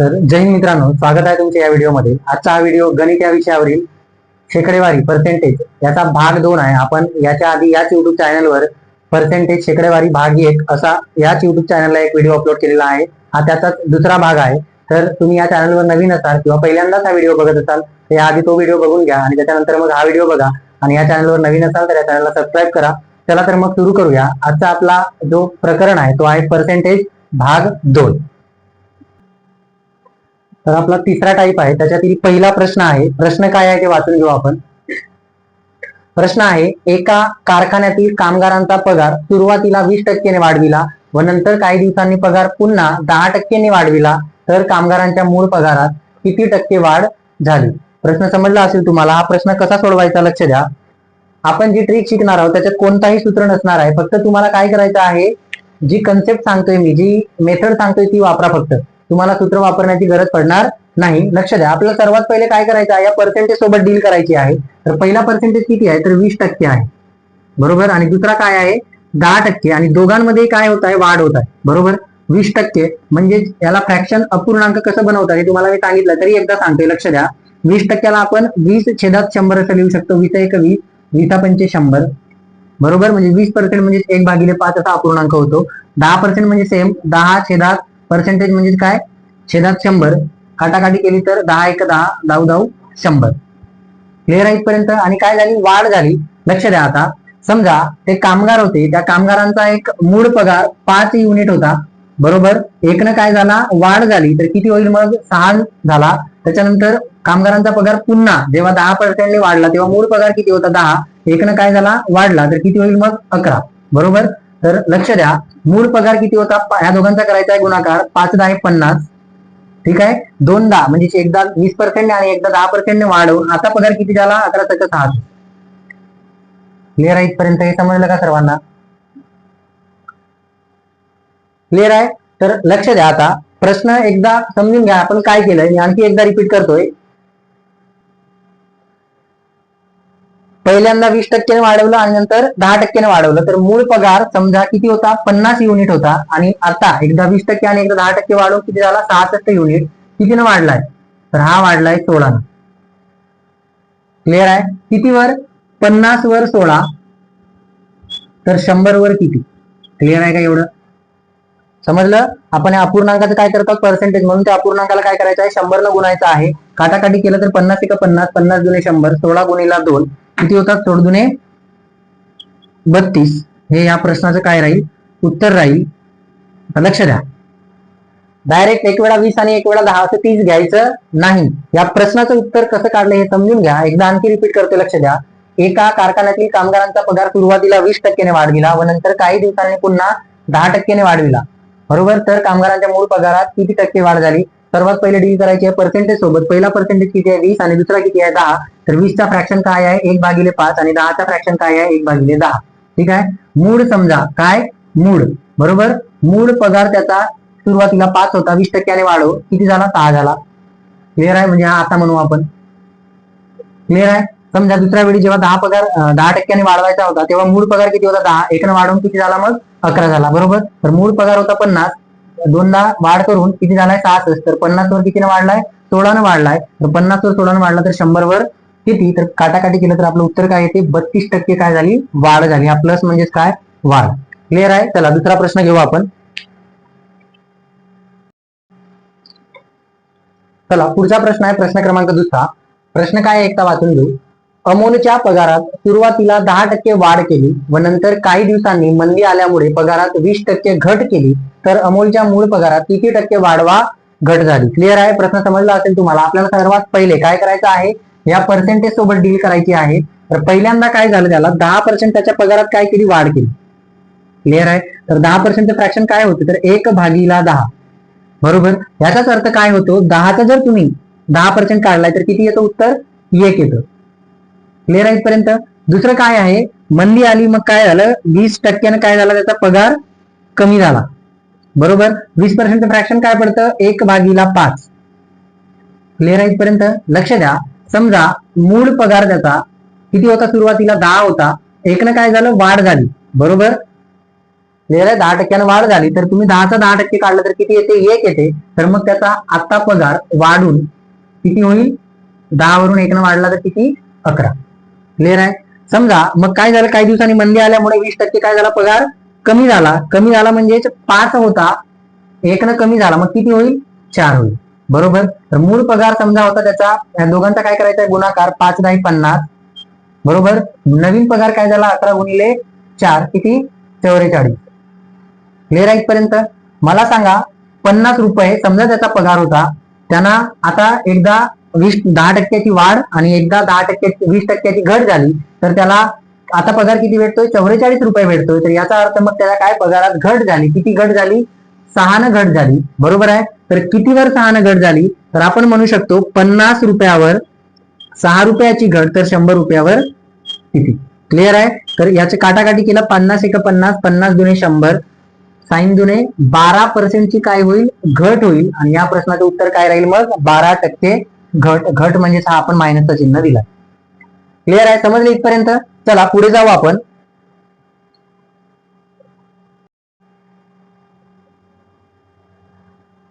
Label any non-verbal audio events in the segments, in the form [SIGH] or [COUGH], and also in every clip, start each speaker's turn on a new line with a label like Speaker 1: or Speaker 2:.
Speaker 1: तर जय मित्रांनो स्वागत आहे तुमच्या या व्हिडिओमध्ये. आजचा हा व्हिडिओ गणित या विषयावरील शेकडेवारी पर्सेंटेज याचा भाग दोन आहे. आपण याच्या आधी याच युट्यूब चॅनलवर पर्सेंटेज शेकडेवारी भाग एक असा याच युट्यूब चॅनलला एक व्हिडिओ अपलोड केलेला आहे. हा त्याचाच दुसरा भाग आहे. तर तुम्ही या चॅनलवर नवीन असाल किंवा पहिल्यांदाच हा व्हिडिओ बघत असाल तर याआधी तो व्हिडिओ बघून घ्या आणि त्याच्यानंतर मग हा व्हिडिओ बघा आणि या चॅनलवर नवीन असाल तर या चॅनलला सबस्क्राईब करा. चला तर मग सुरू करूया. आजचा आपला जो प्रकरण आहे तो आहे पर्सेंटेज भाग दोन. तर आपला तिसरा टाईप आहे. त्याच्यातील पहिला प्रश्न आहे. प्रश्न काय आहे ते वाचून घेऊ आपण. प्रश्न आहे एका कारखान्यातील कामगारांचा पगार सुरुवातीला वीस टक्क्याने वाढविला व नंतर काही दिवसांनी पगार पुन्हा दहा टक्क्यांनी वाढविला तर कामगारांच्या मूळ पगारात किती टक्के वाढ झाली? प्रश्न समजला असेल तुम्हाला. हा प्रश्न कसा सोडवायचा लक्ष द्या. आपण जी ट्रिक शिकणार आहोत त्याच्यात कोणताही सूत्र नसणार आहे. फक्त तुम्हाला काय करायचं आहे जी कन्सेप्ट सांगतोय मी जी मेथड सांगतोय ती वापरा फक्त. तुम्हाला सूत्र वापरण्याची गरज पडणार नाही. लक्ष द्या. आपल्याला सर्वात पहिले काय करायचं आहे? या पर्सेंटेज सोबत डील करायची आहे. तर पहिला पर्सेंटेज किती आहे? तर वीस टक्के आहे. बरोबर? आणि दुसरा काय आहे? दहा टक्के. आणि दोघांमध्ये काय होत आहे? वाढ होत आहे. बरोबर? वीस टक्के. म्हणजे याला फ्रॅक्शन अपूर्णांक कसं बनवतात हे तुम्हाला मी सांगितलं. तरी एकदा सांगतोय. लक्ष द्या. वीस टक्क्याला आपण वीस छेदात शंभर असं लिहू शकतो. वीस एक वीस वीसा पंचे शंभर. बरोबर? म्हणजे वीस पर्सेंट म्हणजे एक भागिले पाच असा अपूर्णांक होतो. दहा पर्सेंट म्हणजे सेम दहा छेदात पर्सेंटेज म्हणजे काय? छेदात शंभर. काटाकाटी केली तर दहा एक दहा दाऊ दाऊ शंभर. क्लिअर आहे इथपर्यंत? आणि काय झाली? वाढ झाली. लक्ष द्या आता. समजा ते कामगार होते. त्या कामगारांचा एक मूळ पगार पाच युनिट होता. बरोबर? एकनं काय झाला? वाढ झाली. तर किती होईल मग? सहा झाला. त्याच्यानंतर कामगारांचा पगार पुन्हा जेव्हा दहा पर्सेंटने वाढला तेव्हा मूळ पगार किती होता? दहा. एकनं काय झाला? वाढला. तर किती होईल मग? अकरा. बरोबर? तर लक्ष द्या. मूळ पगार किती होता? ह्या दोघांचा करायचा आहे गुणाकार. पाच दहा एक पन्नास. ठीक आहे? दोनदा म्हणजे एकदा वीस पर्सेंटने आणि एकदा दहा पर्सेंटने वाढवून आता पगार किती झाला? अकरा त्याच्या सहा क्लिअर आहे इथपर्यंत? हे समजलं का सर्वांना? क्लिअर आहे? तर लक्ष द्या आता. प्रश्न एकदा समजून घ्या. आपण काय केलंय? मी आणखी एकदा रिपीट करतोय. पहिल्यांदा वीस टक्क्याने वाढवलं आणि नंतर दहा टक्क्याने वाढवलं. तर मूळ पगार समजा किती होता? पन्नास युनिट होता. आणि आता एकदा वीस टक्के आणि एकदा दहा टक्के वाढवून किती झाला? सहासष्ट युनिट. कितीनं वाढलाय? तर हा वाढलाय सोळानं. क्लिअर आहे? कितीवर? पन्नास वर सोळा. तर शंभर वर किती? क्लिअर आहे का एवढं? समजलं? आपण या अपूर्णांकाचं काय करतो? पर्सेंटेज म्हणून त्या अपूर्णांकाला काय करायचं आहे? शंभरला गुणायचं आहे. काटाकाटी केलं तर पन्नास एका पन्नास पन्नास गुणे शंभर सोळा गुणीला दोन. किती होतात? सोड दुने बत्तीस. हे या प्रश्नाचं काय राहील? उत्तर राहील. आता लक्ष द्या. डायरेक्ट एक वेळा वीस आणि एक वेळा दहा असं तीस घ्यायचं नाही. या प्रश्नाचं उत्तर कसं काढलं हे समजून घ्या. एकदा आणखी रिपीट करतो लक्ष द्या. एका कारखान्यातील कामगारांचा पगार सुरुवातीला वीस टक्क्याने वाढविला व नंतर काही दिवसांनी पुन्हा दहा टक्क्याने वाढविला. बरोबर? तर कामगारांच्या मूळ पगारात किती टक्के वाढ झाली? सर्वात पहिले डील करायची आहे पर्सेंटेज सोबत. पहिला पर्सेंटेज किती आहे? वीस आणि दुसरा किती आहे? दहा. तर वीसचा फ्रॅक्शन काय आहे? एक भागिले पाच आणि दहाचा फ्रॅक्शन काय आहे? एक भागिले दहा. ठीक आहे? मूळ समजा. काय? मूळ. बरोबर? मूळ पगार त्याचा सुरुवातीला पाच होता. वीस टक्क्याने वाढव. किती झाला? सहा झाला. क्लिअर आहे? म्हणजे हा आता म्हणू आपण. क्लिअर आहे? समजा दुसऱ्या वेळी जेव्हा दहा पगार दहा टक्क्याने वाढवायचा होता तेव्हा मूळ पगार किती होता? दहा. एकनं वाढवून किती झाला मग? अकरा झाला. बरोबर? तर मूळ पगार होता पन्नास. दोनदा वाढ करून किती झालाय? सहासष्ट. तर पन्नास वर कितीने वाढलाय? सोळानं वाढलाय. तर पन्नास वर सोळानं वाढला तर शंभर वर किती? तर काटाकाटी केलं तर आपलं उत्तर काय येते? बत्तीस टक्के काय झाली? वाढ झाली. हा प्लस म्हणजेच काय? वाढ. क्लिअर आहे? चला दुसरा प्रश्न घेऊ आपण. चला पुढचा प्रश्न आहे प्रश्न क्रमांक दुसरा. प्रश्न काय एकदा वाचून घेऊ. अमोलच्या पगारात सुरुवातीला दहा टक्के वाढ केली व नंतर काही दिवसांनी मंदी आल्यामुळे पगारात वीस टक्के घट केली. तर अमोलच्या मूळ पगारात किती टक्के वाढवा घट झाली. क्लिअर आहे? प्रश्न समजला असेल तुम्हाला. आपल्याला सर्वात पहिले काय करायचं आहे? या पर्सेंटेज सोबत डील करायची आहे. तर पहिल्यांदा काय झालं त्याला? दहा पर्सेंट त्याच्या पगारात काय केली? वाढ केली. क्लिअर आहे? तर दहा पर्सेंटचं फ्रॅक्शन काय होतं? तर एक भागीला दहा. बरोबर? याचाच अर्थ काय होतो? दहाचा जर तुम्ही दहा पर्सेंट काढलाय तर किती येतं उत्तर? एक येतं. क्लिअर आहे इथपर्यंत? दुसरं काय आहे? मंदी आली मग काय झालं? वीस टक्क्यानं काय झाला? त्याचा पगार कमी झाला. बरोबर? वीस पर्सेंटचं फ्रॅक्शन काय पडतं? एक भागीला पाच. क्लिअर आहे इथपर्यंत? लक्ष द्या. समजा मूळ पगार त्याचा किती होता? सुरुवातीला दहा होता. एकनं काय झालं? वाढ झाली. बरोबर? क्लिअर आहे? दहा टक्क्यानं वाढ झाली. तर तुम्ही दहाचा दहा टक्के काढलं तर किती येते? एक येते. तर मग त्याचा आता पगार वाढून किती होईल? दहावरून एकनं वाढला तर किती? अकरा. क्लिअर आहे? समजा मग काय झालं? काही दिवसांनी मंदी आल्यामुळे वीस टक्के काय झाला पगार? कमी झाला. कमी झाला म्हणजे पाच होता. एकनं कमी झाला. मग किती होईल? चार होईल. बरोबर? तर मूळ पगार समजा होता त्याचा या दोघांचा काय करायचा आहे? गुणाकार पाच दहा पन्नास. बरोबर? नवीन पगार काय झाला? अकरा गुणिले चार. किती? चौवेचाळीस. क्लिअर आहे पर्यंत मला सांगा पन्नास रुपये समजा त्याचा पगार होता त्यांना आता एकदा वीस दहा टक्क्याची वाढ आणि एकदा दहा टक्क्याची वीस टक्क्याची घट झाली तर त्याला आता पगार किती भेटतोय? चौवेचाळीस रुपये भेटतोय. तर याचा अर्थ मग त्याला काय? पगारात घट झाली. किती घट झाली? सहानं घट झाली. बरोबर आहे? तर कितीवर सहानं घट झाली? तर आपण म्हणू शकतो पन्नास रुपयावर सहा रुपयाची घट तर शंभर रुपयावर किती? क्लिअर आहे? तर याचे काटाकाटी केला. पन्नास एक पन्नास पन्नास दुने शंभर. साईन दुने बारा पर्सेंटची काय होईल? घट होईल. आणि या प्रश्नाचं उत्तर काय राहील मग? बारा टक्के घट. घट म्हणजे हा आपण मायनसचं चिन्ह दिला. क्लिअर आहे? समजलं इथपर्यंत? चला पुढे जाऊ आपण.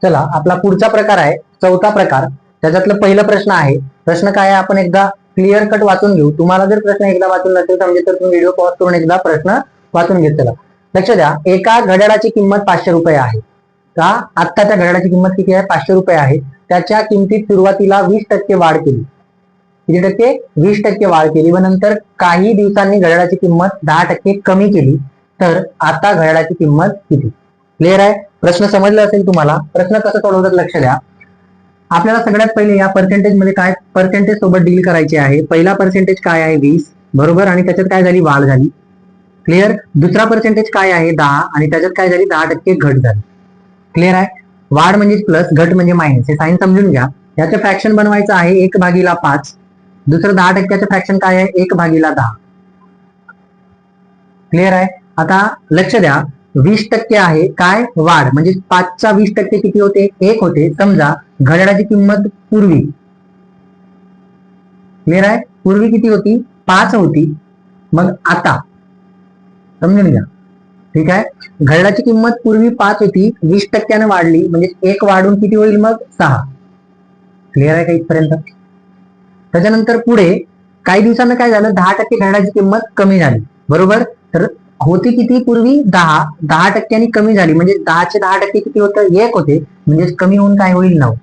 Speaker 1: चला आपला पुढचा प्रकार आहे चौथा प्रकार. त्याच्यातलं पहिला प्रश्न आहे. प्रश्न काय आहे? आपण एकदा क्लिअर कट वाचून घेऊ. तुम्हाला जर प्रश्न एकदा वाचून नसेल समजेल म्हणजे तर तुम्ही व्हिडिओ पॉज करून एकदा प्रश्न वाचून घेत चला. लक्ष द्या एका घड्याळाची किंमत पाचशे रुपये आहे. का? आत्ता त्या घड्याळाची किंमत किती आहे? पाचशे रुपये आहे. त्याच्या किमतीत सुरुवातीला वीस टक्के वाढ केली. किती टक्के वीस टक्के वाढ केली. व नंतर काही दिवसांनी घड्याळाची किंमत दहा टक्के कमी केली. तर आता घड्याळाची किंमत किती? क्लिअर आहे? प्रश्न समजला असेल तुम्हाला. प्रश्न कसं सोडवतात लक्ष द्या. आपल्याला सगळ्यात पहिले या पर्सेंटेजमध्ये काय पर्सेंटेज सोबत डील करायचे आहे? पहिला पर्सेंटेज काय आहे? वीस. बरोबर? आणि त्याच्यात काय झाली? वाढ झाली. क्लिअर दुसरा पर्सेंटेज काय आहे? दहा. आणि त्याच्यात काय झाली? दहा टक्के घट झाली. क्लिअर आहे? वाढ म्हणजे प्लस घट म्हणजे मायनस हे साईन समजून घ्या. याचं फ्रॅक्शन बनवायचं आहे एक भागीला पाच. दुसरं दहा टक्क्याचं फ्रॅक्शन काय आहे? एक भागीला दहा. क्लिअर आहे? आता लक्ष द्या. वीस टक्के आहे काय? वाढ. म्हणजे पाचचा वीस टक्के किती होते? एक होते. समजा घड्याळाची किंमत पूर्वी. क्लिअर आहे? पूर्वी किती होती? पाच होती. मग आता. समजून घ्या. ठीक आहे? घड्याळाची किंमत पूर्वी पाच होती. वीस टक्क्याने वाढली. म्हणजे एक वाढून किती होईल मग? सहा. क्लिअर आहे का इथपर्यंत? त्याच्यानंतर पुढे काही दिवसांना काय झालं? दहा टक्के घड्याळाची किंमत कमी झाली. बरोबर? तर होती किती पूर्वी? दहा. दहा टक्क्यांनी कमी झाली. म्हणजे दहाचे दहा टक्के किती होतं? एक होते. म्हणजे कमी होऊन काय होईल नऊ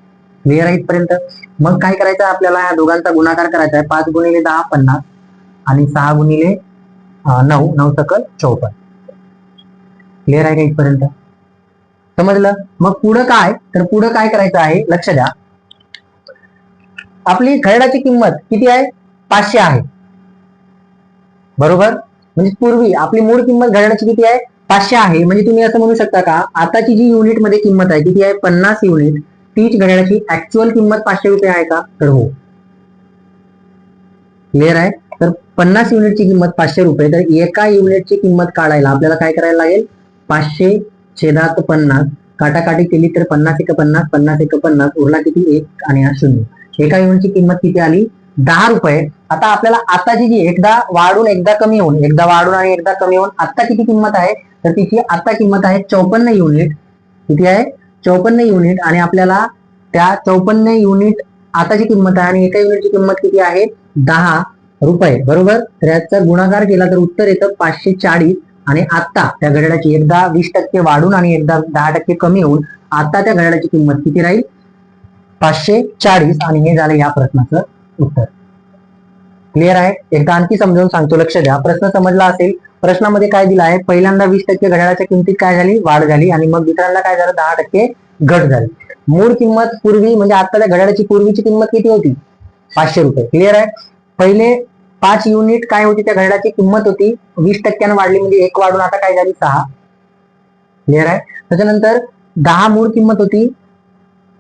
Speaker 1: क्लिअर आहे इथपर्यंत मग काय करायचं आपल्याला? या दोघांचा गुणाकार करायचा आहे. पाच गुणिले दहा पन्नास. आणि सहा गुणिले नऊ. नऊ सकल चौपन्न क्लिअर आहे का इथपर्यंत? समजलं? मग पुढं काय? तर पुढं काय करायचं आहे? लक्ष द्या. आपली खरडाची किंमत किती आहे? पाचशे आहे. बरोबर? म्हणजे पूर्वी आपली मूळ किंमत घड्याळाची किती आहे? पाचशे आहे. म्हणजे तुम्ही असं म्हणू शकता का आताची जी युनिटमध्ये किंमत आहे किती आहे? पन्नास युनिट तीच घड्याळाची ऍक्च्युअल किंमत पाचशे रुपये आहे का? तर हो. क्लिअर आहे? तर पन्नास युनिटची किंमत पाचशे रुपये. तर एका युनिटची किंमत काढायला आपल्याला काय करायला लागेल? पाचशे छेदात पन्नास. काटाकाटी केली तर पन्नास एक पन्नास पन्नास एक पन्नास. उरला किती? एक आणि हा शून्य. एका युनिटची किंमत किती आली? दहा रुपये. आता आपल्याला आताची जी एकदा वाढून एकदा कमी होऊन एकदा वाढून आणि एकदा कमी होऊन आता किती किंमत आहे? तर तिची आता किंमत आहे चौपन्न युनिट. किती आहे? चौपन्न युनिट. आणि आपल्याला त्या चौपन्न युनिट आताची किंमत आहे आणि एका युनिटची किंमत किती आहे? दहा रुपये. बरोबर? तर याचा गुणाकार केला तर उत्तर येतं पाचशे चाळीस. आणि आता त्या घड्याळाची एकदा वीस टक्के वाढून आणि एकदा दहा टक्के कमी होऊन आता त्या घड्याळाची किंमत किती राहील? पाचशे चाळीस आणि हे झालं या प्रश्नाचं उत्तर. क्लिअर आहे? एकदा आणखी समजावून सांगतो लक्ष द्या. प्रश्न समजला असेल प्रश्नामध्ये काय दिलं आहे? पहिल्यांदा वीस टक्के घड्याळाच्या किमतीत काय झाली? वाढ झाली आणि मग दुसऱ्यांदा काय झालं? दहा टक्के घट झाली. मूळ किंमत पूर्वी म्हणजे आता त्या घड्याळाची पूर्वीची किंमत किती होती? पाचशे रुपये. क्लिअर आहे? पहिले पाच युनिट काय होती त्या घड्याळाची किंमत होती? वीस टक्क्यानं वाढली म्हणजे एक वाढून आता काय झाली? सहा. क्लिअर आहे? त्याच्यानंतर दहा मूळ किंमत होती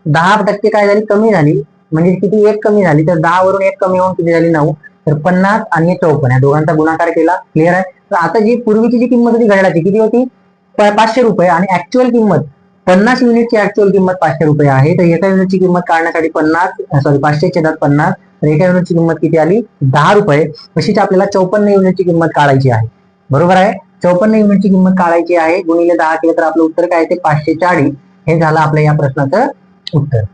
Speaker 1: दहा टक्के काय झाली? कमी झाली. म्हणजे किती? एक कमी झाली. तर दहा वरून एक कमी होऊन किती झाली? नऊ. तर पन्नास आणि चौपन्न. या दोघांचा गुणाकार केला. क्लिअर आहे? तर आता जी पूर्वीची जी किंमत होती घड्याळाची किती होती? पाचशे रुपये. आणि ऍक्च्युअल किंमत पन्नास युनिटची ऍक्च्युअल किंमत पाचशे रुपये आहे. तर एका युनिटची किंमत काढण्यासाठी पन्नास सॉरी पाचशे छेदात पन्नास. तर एका युनिटची किंमत किती आली? दहा रुपये. तशीच आपल्याला चौपन्न युनिटची किंमत काढायची आहे. बरोबर आहे? चौपन्न युनिटची किंमत काढायची आहे. गुणिले दहा केलं तर आपलं उत्तर काय ते पाचशे चाळीस. हे झालं आपल्या या प्रश्नाचं उत्तर.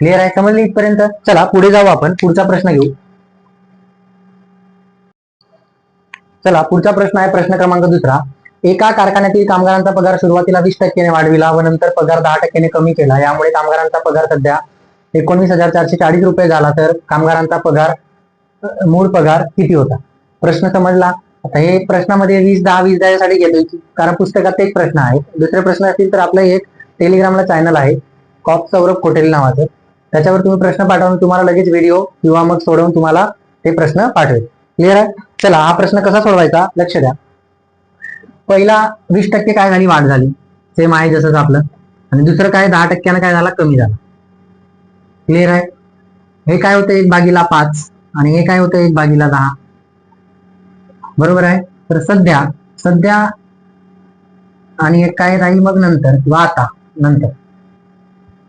Speaker 1: क्लिअर आहे समजले इथपर्यंत? चला पुढे जाऊ आपण. पुढचा प्रश्न घेऊ. चला पुढचा प्रश्न आहे प्रश्न क्रमांक दुसरा. एका कारखान्यातील कामगारांचा पगार सुरुवातीला वीस टक्क्याने वाढविला व नंतर पगार दहा टक्क्याने कमी केला. यामुळे कामगारांचा पगार सध्या एकोणवीस हजार चारशे चाळीस रुपये झाला. तर कामगारांचा पगार मूळ पगार किती होता? प्रश्न समजला? आता हे प्रश्नामध्ये वीस दहा वीस दहा यासाठी घेतोय. की कारण पुस्तकात एक प्रश्न आहे. दुसरे प्रश्न असतील तर आपलं एक टेलिग्रामला चॅनल आहे. कॉप सौरभ कोटेल नावाचं त्याच्यावर तुम्ही प्रश्न पाठवून तुम्हाला लगेच व्हिडिओ किंवा मग सोडवून तुम्हाला ते प्रश्न पाठवेल. क्लिअर आहे? चला हा प्रश्न कसा सोडवायचा? लक्ष द्या. पहिला वीस टक्के काय झाली? वाढ झाली. सेम आहे जसंच आपलं. आणि दुसरं काय? दहा टक्क्यानं काय झाला? कमी झाला. क्लिअर आहे? हे काय होतं? एक बागीला पाच आणि हे काय होतं? एक बागीला दहा. बरोबर आहे? तर सध्या सध्या आणि एक काय राहील मग नंतर? किंवा आता नंतर.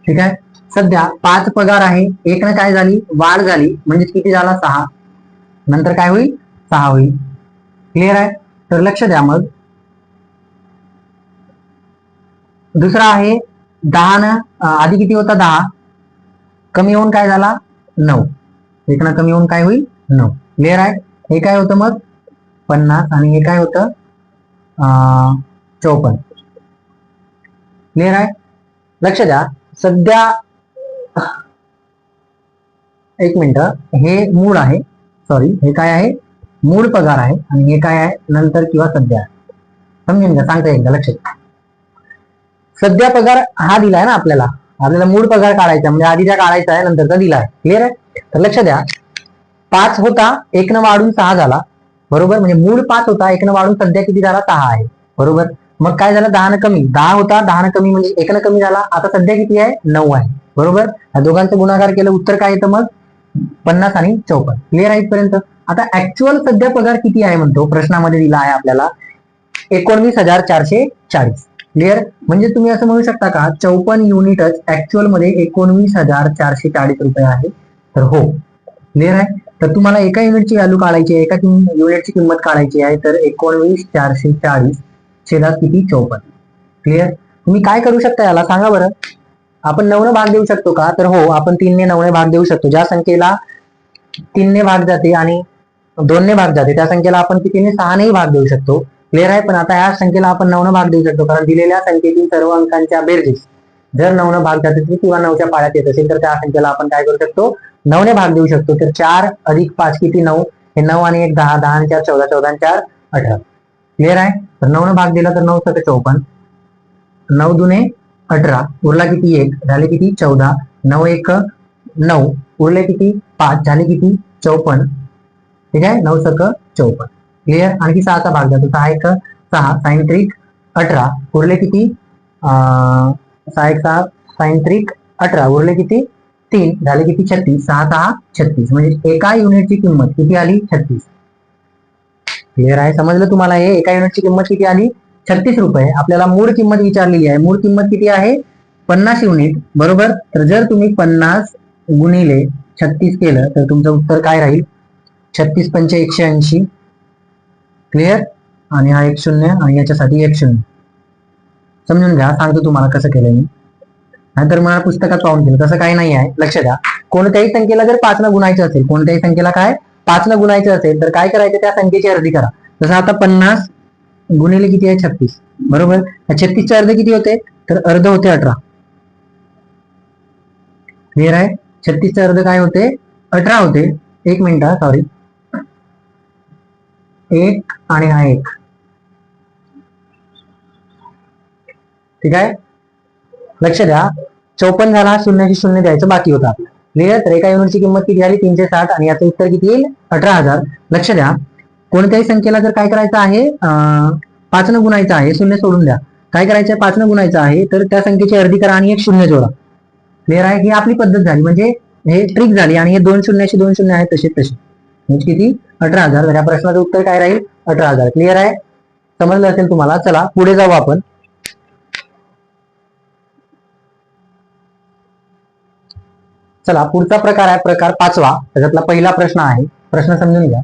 Speaker 1: ठीक आहे? सध्या पाच पगार आहे. एक न काय झाली? वाढ झाली. म्हणजे किती झाला? सहा. नंतर काय होईल? सहा होईल. क्लिअर आहे? तर लक्ष द्या मग. दुसरा आहे दहा न आधी किती होता? दहा. कमी होऊन काय झाला? नऊ. एक ना कमी होऊन काय होईल? नऊ. क्लिअर आहे? हे काय होतं मग? पन्नास आणि हे काय होतं? चौपन्न. क्लिअर आहे? लक्ष द्या. सध्या एक मिनिट. हे मूळ आहे. सॉरी हे काय आहे? मूळ पगार आहे. आणि हे काय आहे? नंतर किंवा सध्या. समजून घ्या. सांगता एकदा लक्ष द्या सध्या पगार हा दिलाय ना आपल्याला. आपल्याला मूळ पगार काढायचा म्हणजे आधीचा काढायचा आहे नंतरचा दिलाय. क्लिअर आहे? तर लक्ष द्या. पाच होता एक न वाढून सहा झाला. बरोबर? म्हणजे मूळ पाच होता एक न वाढून सध्या किती झाला? सहा आहे. बरोबर? मग काय झालं? दहा कमी. दहा होता दहा कमी म्हणजे एक न कमी झाला. आता सध्या किती आहे? नऊ आहे. बरोबर? या दोघांचं गुणाकार केलं उत्तर काय येतं मग? पन्नास आणि चौपन्न. क्लिअर आहे इथपर्यंत? आता ऍक्च्युअल सध्या पगार किती आहे म्हणतो? प्रश्नामध्ये दिला आहे आपल्याला. एकोणवीस हजार चारशे चाळीस. क्लिअर म्हणजे तुम्ही असं म्हणू शकता का? चौपन्न युनिटच ऍक्च्युअलमध्ये एकोणवीस हजार चारशे चाळीस रुपये आहे. तर हो. क्लिअर आहे? तर तुम्हाला एका युनिटची व्हॅल्यू काढायची आहे एका युनिटची किंमत काढायची आहे तर एकोणवीस चारशे चाळीस. छेदात किती चौपन्न क्लिअर तुम्ही काय करू शकता याला? सांगा बरं. आपण नवनं भाग देऊ शकतो का? तर हो आपण तीनने नवने भाग देऊ शकतो. ज्या संख्येला तीनने भाग जाते आणि दोनने भाग जाते त्या संख्येला आपण कितीने? सहानेही भाग देऊ शकतो. क्लिअर आहे? पण आता या संख्येला आपण नवनं भाग देऊ शकतो. कारण दिलेल्या संख्येतील सर्व अंकांच्या बेरजेस. जर नवनं भाग जात असेल किंवा नऊच्या पाळ्यात येत असेल तर त्या संख्येला आपण काय करू शकतो? नऊने भाग देऊ शकतो. तर चार अधिक पाच किती? नऊ. हे नऊ आणि एक दहा. दहा चार चौदा. चौदा आणि चार अठरा. क्लिअर आहे? तर नऊनं भाग दिला तर नऊ सके चौपन्न. नऊ दुने अठरा. उरला किती एक? झाले किती? चौदा. नऊ एक नऊ. उरले किती? पाच. झाले किती? चौपन्न. ठीक आहे? नऊ सक चौपन्न. क्लिअर आणखी सहाचा भाग जातो सहा एक सहा. साइन त्रिक अठरा. उरले किती? सहा एक सहा. साइन त्रिक अठरा. उरले किती? तीन. झाले किती? छत्तीस. सहा सहा छत्तीस. म्हणजे एका युनिटची किंमत किती आली? छत्तीस. क्लिअर आहे समजलं तुम्हाला? हे एका युनिटची किंमत किती आली? छत्तीस रुपये. आपल्याला मूळ किंमत विचारलेली आहे. मूळ किंमत किती आहे? पन्नास युनिट. बरोबर? तर जर तुम्ही पन्नास गुणिले छत्तीस केलं तर तुमचं उत्तर काय राहील? छत्तीस पंचे एकशे ऐंशी. क्लिअर आणि हा एक शून्य आणि याच्यासाठी एक शून्य. समजून घ्या. सांगतो तुम्हाला कसं केलं मी. नाहीतर मला पुस्तकात पाहून केलं तसं काही नाही आहे. लक्ष द्या. कोणत्याही संख्येला जर पाच न गुणायचं असेल कोणत्याही संख्येला काय? पाच न गुणायचं असेल तर काय करायचं? त्या संख्येची अर्धी करा. जसं आता पन्नास गुणिले किती आहे? छत्तीस. बरोबर? छत्तीसचे अर्ध किती होते? तर अर्ध होते अठरा. क्लिअर आहे? छत्तीसचे अर्ध काय होते? अठरा होते. एक मिनिट सॉरी एक आणि हा एक. ठीक आहे? लक्ष द्या. चौपन्न झाला शून्याशी शून्य द्यायचं बाकी होतं. आपलं क्लिअर रेखा युनिटची किंमत किती झाली? तीनशे साठ. आणि याचं उत्तर किती येईल? अठरा हजार. लक्ष द्या. कोणत्याही संख्येला जर काय करायचं आहे पाच न गुणायचं आहे शून्य सोडून द्या. काय करायचं आहे? पाचनं गुणायचं आहे. तर त्या संख्येची अर्धी करा आणि एक शून्य जोडा. क्लिअर आहे? ही आपली पद्धत झाली. म्हणजे हे ट्रिक झाली आणि हे दोन शून्याशी दोन शून्य आहेत तसे तसे. म्हणजे किती? अठरा हजार. तर या प्रश्नाचं उत्तर काय राहील? अठरा हजार. क्लिअर आहे? समजलं असेल तुम्हाला? चला पुढे जाऊ आपण. चला पुढचा प्रकार आहे प्रकार पाचवा. त्याच्यातला पहिला प्रश्न आहे. प्रश्न समजून घ्या.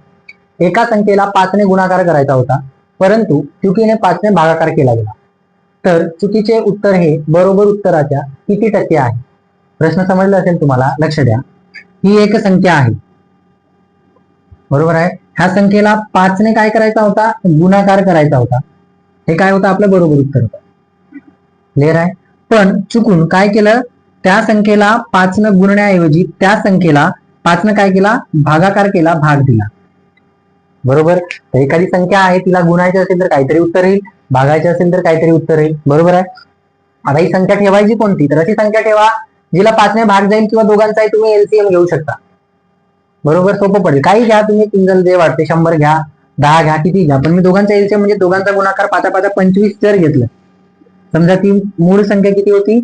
Speaker 1: एका संख्येला पाचने गुणाकार करायचा होता परंतु चुकीने पाचने भागाकार केला गेला. तर चुकीचे उत्तर हे बरोबर उत्तराच्या किती टक्के आहे? प्रश्न समजला असेल तुम्हाला लक्ष द्या. ही एक संख्या आहे. बरोबर आहे? ह्या संख्येला पाचने काय करायचा होता? गुणाकार करायचा होता. हे काय होतं? आपलं बरोबर उत्तर होतं. क्लिअर आहे? पण चुकून काय केलं? त्या संख्येला पाचनं गुणण्याऐवजी त्या संख्येला पाचनं काय केला? भागाकार केला भाग दिला. बरोबर? तर एखादी संख्या आहे तिला गुणायची असेल तर काहीतरी उत्तर येईल. भागायचे असेल तर काहीतरी उत्तर येईल. बरोबर आहे? आता ही संख्या ठेवायची कोणती? तर अशी संख्या ठेवा जिला पाचने भाग जाईल किंवा दोघांचाही तुम्ही एलसीएम घेऊ शकता. बरोबर? सोपं पडेल. काही घ्या तुम्ही सिंगल जे वाटते शंभर घ्या दहा घ्या किती घ्या. पण मी दोघांचा एलसीएम म्हणजे दोघांचा गुणाकार पाचा पाचा पंचवीस जर घेतलं. समजा ती मूळ संख्या किती होती?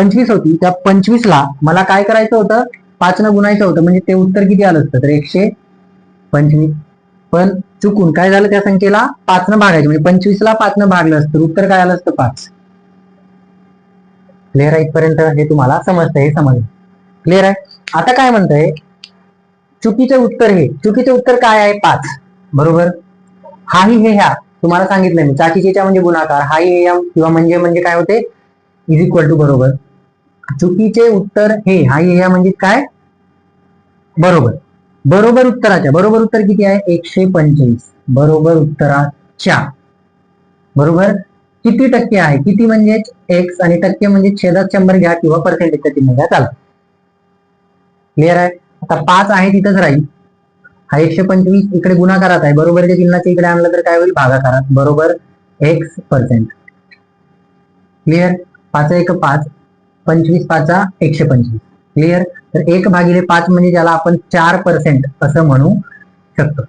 Speaker 1: पंचवीस होती त्या पंचवीसला मला काय करायचं होतं? पाचनं गुणायचं होतं म्हणजे ते उत्तर किती आलं असतं? तर एकशे पंचवीस. पण चुकून काय झालं त्या संख्येला? पाचनं भागायचं म्हणजे पंचवीसला पाचनं भागलं असतं तर उत्तर काय आलं असतं? पाच. क्लिअर आहे इथपर्यंत? हे तुम्हाला समजतंय हे समजलं. क्लिअर आहे? आता काय म्हणतंय? चुकीचे उत्तर हे. चुकीचे उत्तर काय आहे? पाच. बरोबर? हाही हे ह्या. तुम्हाला सांगितलं मी. चाचीचेच्या म्हणजे गुणाकार. हाही हे किंवा म्हणजे म्हणजे काय होते? इज इक्वल टू बरोबर. चुकीचे उत्तर हे हा हे या म्हणजे काय? बरोबर. बरोबर उत्तराच्या बरोबर उत्तर किती आहे? एकशे पंचवीस बरोबर उत्तराच्या. बरोबर? किती टक्के आहे? किती म्हणजे एक्स आणि टक्के म्हणजे छेदात शंभर घ्या किंवा पर्सेंटेजच्या चिन्ह घ्या चालतं क्लिअर आहे? आता पाच आहे तिथंच राहील. हा एकशे पंचवीस इकडे गुणाकारात आहे. बरोबरच्या चिन्हाच्या इकडे आणलं तर काय होईल? भागाकारात. बरोबर? एक्स पर्सेंट क्लिअर पाच एक पाच? पंचवीस पाचा एकशे पंचवीस. क्लिअर तर एक भागिले पाच म्हणजे ज्याला आपण चार पर्सेंट असं म्हणू शकतो.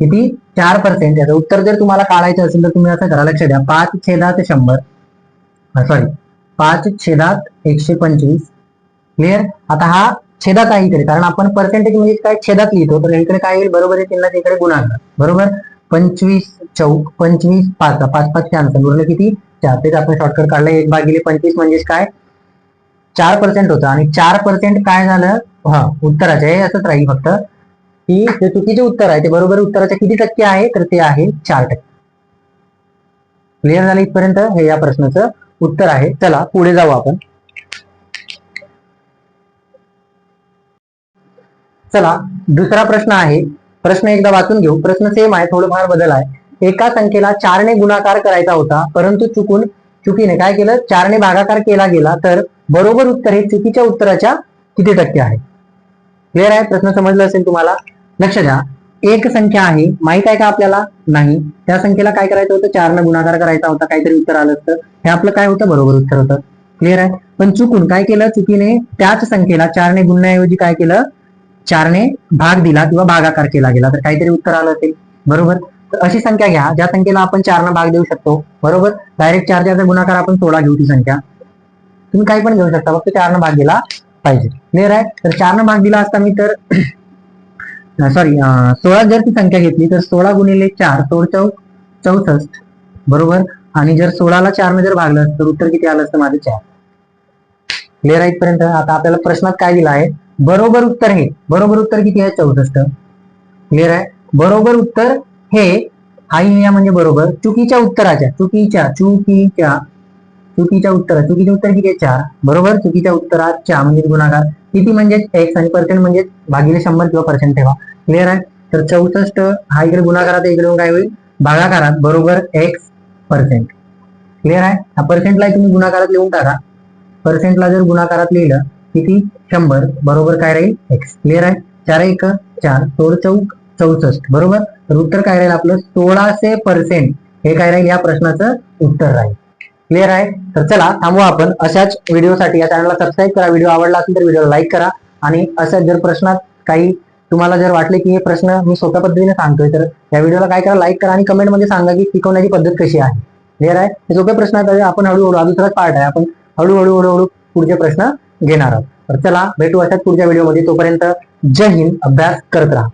Speaker 1: किती? चार पर्सेंट याचं उत्तर जर तुम्हाला काढायचं असेल तर तुम्ही असं करा. लक्ष द्या. पाच छेदात शंभर. सॉरी पाच छेदात एकशे पंचवीस. क्लिअर आता हा छेदात आहे इकडे. कारण आपण पर्सेंटेज म्हणजे काय? छेदात लिहितो. तर इकडे काय येईल? बरोबर आहे त्यांना इकडे गुणाकार. बरोबर? पंचवीस चौक पंचवीस पाच. पाच पाच कॅन्सल उरलं किती? त्यातच आपण शॉर्टकट काढलं. एक भागिले पंचवीस म्हणजेच काय? चार पर्सेंट होतं. आणि चार पर्सेंट काय झालं? हा उत्तराचे. हे असंच राहील फक्त. की जे चुकीचे उत्तर आहे ते बरोबर उत्तराचे किती टक्के आहे? तर ते आहे चार टक्के. क्लिअर झालं इथपर्यंत? हे या प्रश्नाचं उत्तर आहे. चला पुढे जाऊ आपण. चला दुसरा प्रश्न आहे. प्रश्न एकदा वाचून घेऊ. प्रश्न सेम आहे थोडंफार बदल आहे. एका संख्येला चारने गुणाकार करायचा होता परंतु चुकून चुकीने काय केलं? चारने भागाकार केला गेला तर बरोबर उत्तर हे चुकीच्या उत्तराच्या किती टक्के आहे? क्लिअर आहे? प्रश्न समजला असेल तुम्हाला? लक्ष द्या. एक संख्या आहे. माहीत आहे का आपल्याला? नाही. त्या संख्येला काय करायचं होतं? चारनं गुणाकार करायचा होता. काहीतरी उत्तर आलं असतं. हे आपलं काय होतं? बरोबर उत्तर होतं. क्लिअर आहे? पण चुकून काय केलं? चुकीने त्याच संख्येला चारने गुणण्याऐवजी काय केलं? चारने भाग दिला किंवा भागाकार केला गेला. तर काहीतरी उत्तर आलं असेल. बरोबर? तर अशी संख्या घ्या. ज्या संख्येला आपण चारनं भाग देऊ शकतो. बरोबर? डायरेक्ट चार चारचा गुणाकार आपण सोळा घेऊ ती संख्या. तुम्ही काही पण घेऊ शकता. फक्त चारनं भाग दिला पाहिजे. क्लिअर आहे? तर चारनं भाग दिला असता मी तर [COUGHS] सॉरी सोळा जर ती संख्या घेतली तर सोळा गुणिले चार सोळ चौ चौसष्ट. बरोबर? आणि जर सोळाला चारने जर भागलं तर उत्तर किती आलं असतं? माझं चार. क्लिअर आहे इथपर्यंत? आता आपल्याला प्रश्नात काय दिला आहे? बरोबर उत्तर हे. बरोबर उत्तर किती आहे? चौसष्ट. क्लिअर आहे? बरोबर उत्तर हे हाईनिया म्हणजे बरोबर. चुकीच्या उत्तराच्या चुकीच्या चुकीच्या चुकीच्या उत्तर चुकीचे उत्तर किती आहे चार. बरोबर? चुकीच्या उत्तराच्या म्हणजे गुणाकार. किती म्हणजे एक्स आणि पर्सेंट म्हणजे भागिले शंभर किंवा पर्सेंट ठेवा. क्लिअर आहे? तर चौसष्ट हा इकडे गुणाकारात इकडे काय होईल? भागाकारात बरोबर एक्स पर्सेंट क्लिअर आहे? हा पर्सेंटला तुम्ही गुणाकारात लिहून टाका. पर्सेंटला जर गुणाकारात लिहिलं किती? शंभर. बरोबर काय राहील? एक्स क्लिअर आहे? चार एक चार. सोळ चौक. चौसष्ट. बरोबर? तर उत्तर काय राहील आपलं? सोळाशे पर्सेंट हे काय राहील? या प्रश्नाचं उत्तर राहील. क्लिअर आहे? तर चला थांबू आपण. अशाच व्हिडिओसाठी या चॅनलला सबस्क्राईब करा. व्हिडिओ आवडला असेल तर व्हिडिओला लाईक करा. आणि अशाच जर प्रश्नात काही तुम्हाला जर वाटले की हे प्रश्न मी सोप्या पद्धतीने सांगतोय तर या व्हिडिओला काय करा? लाईक करा आणि कमेंटमध्ये सांगा की शिकवण्याची पद्धत कशी आहे. क्लिअर आहे? हे सोप्या प्रश्नात आहे, आपण हळूहळू हा दुसराच पार्ट आहे. आपण हळूहळू हळूहळू पुढचे प्रश्न घेणार आहोत. तर चला भेटू अशाच पुढच्या व्हिडिओमध्ये. तोपर्यंत जय हिंद. अभ्यास करत राहा.